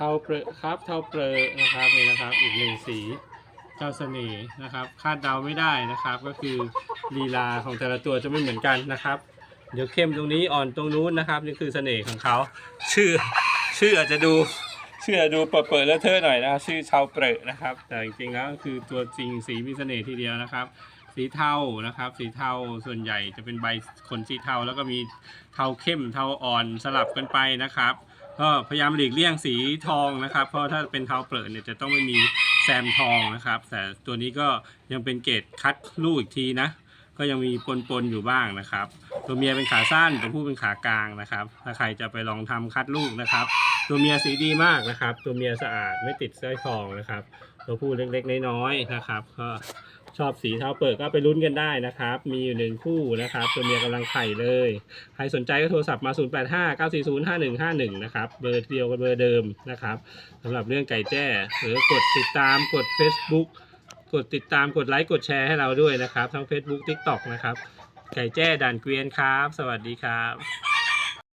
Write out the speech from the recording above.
ทาเปรอครับเทาเปรอนะครับนี่นะครับอีกหนึ่งสีเจ้าเสน่ห์นะครับ คาดเดาไม่ได้นะครับ ก็คือลีลาของแต่ละตัวจะไม่เหมือนกันนะครับ เดี๋ยวเข้มตรงนี้อ่อนตรงนู้นนะครับนี่คือเสน่ห์ของเขาชื่อชื่ออาจจะดูชื่อดูเปิดเปิดแล้วเทอหน่อยนะครับชื่อชาวเปรอะนะครับ แต่จริงๆแล้วคือตัวจริงสีมีเสน่ห์ทีเดียวนะครับ สีเทานะครับ สีเทาส่วนใหญ่จะเป็นใบขนสีเทาแล้วก็มีเทาเข้มเทาอ่อนสลับกันไปนะครับ ก็พยายามหลีกเลี่ยงสีทองนะครับ เพราะถ้าเป็นเท้าเปลือกเนี่ยจะต้องไม่มีแซมทองนะครับ แต่ตัวนี้ก็ยังเป็นเกรดคัดลูกอีกทีนะ ก็ยังมีปนๆอยู่บ้างนะครับ ตัวเมียเป็นขาสั้นตัวผู้เป็นขากลางนะครับ ถ้าใครจะไปลองทำคัดลูกนะครับ ตัวเมียสีดีมากนะครับ ตัวเมียสะอาดไม่ติดสร้อยทองนะครับ ตัวผู้เล็กๆน้อยๆนะครับ ก็ ชอบสีเทาเปิดก็ไปลุ้นกันได้นะครับ มีอยู่หนึ่งคู่นะครับตัวเมียกำลังไข่เลย ใครสนใจก็โทรศัพท์มา 0859405151 นะครับ เบอร์เดียวกับเบอร์เดิมนะครับสำหรับเรื่องไก่แจ้ หรือกดติดตามกด Facebook กดติดตามกดไลค์กดแชร์ให้เราด้วยนะครับ ทั้ง Facebook TikTok นะครับ ไก่แจ้ด่านเกวียนครับ สวัสดีครับ